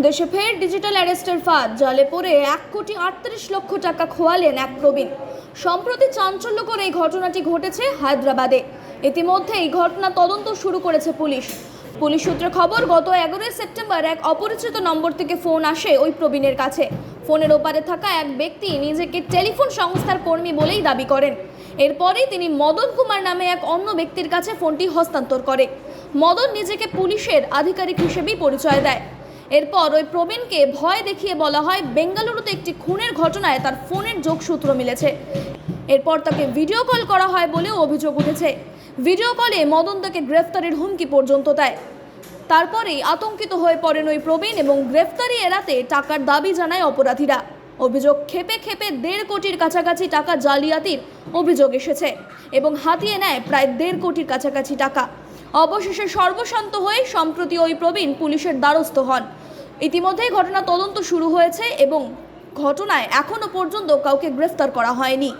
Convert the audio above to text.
দেশে ফের ডিজিটাল অ্যারেস্টের ফাঁদ, জালে পড়ে এক কোটি আটত্রিশ লক্ষ টাকা খোয়ালেন এক প্রবীণ। সম্প্রতি চাঞ্চল্যকর এই ঘটনাটি ঘটেছে হায়দ্রাবাদে। ইতিমধ্যে এই ঘটনা তদন্ত শুরু করেছে পুলিশ। পুলিশ সূত্রে খবর, গত এগারোই সেপ্টেম্বর এক অপরিচিত নম্বর থেকে ফোন আসে ওই প্রবীণের কাছে। ফোনের ওপারে থাকা এক ব্যক্তি নিজেকে টেলিফোন সংস্থার কর্মী বলেই দাবি করেন। এরপরেই তিনি মদন কুমার নামে এক অন্য ব্যক্তির কাছে ফোনটি হস্তান্তর করে। মদন নিজেকে পুলিশের আধিকারিক হিসেবেই পরিচয় দেয়। এরপর ওই প্রবীণকে ভয় দেখিয়ে বলা হয় বেঙ্গালুরুতে একটি খুনের ঘটনায় তার ফোনের যোগসূত্র মিলেছে। এরপর তাকে ভিডিও কল করা হয় বলেও অভিযোগ উঠেছে। ভিডিও কলে মদন তাকে গ্রেফতারের হুমকি পর্যন্ত দেয়। তারপরেই আতঙ্কিত হয়ে পড়েন ওই প্রবীণ এবং গ্রেফতারি এড়াতে টাকার দাবি জানায় অপরাধীরা। অভিযোগ খেপে খেপে দেড় কোটির কাছাকাছি টাকা জালিয়াতির অভিযোগ এসেছে এবং হাতিয়ে নেয় প্রায় দেড় কোটির কাছাকাছি টাকা। অবশেষে সর্বশান্ত হয়ে সম্প্রতি ওই প্রবীণ পুলিশের দ্বারস্থ হন। ইতিমধ্যেই ঘটনা তদন্ত শুরু হয়েছে এবং ঘটনায় এখনও পর্যন্ত কাউকে গ্রেফতার করা হয়নি।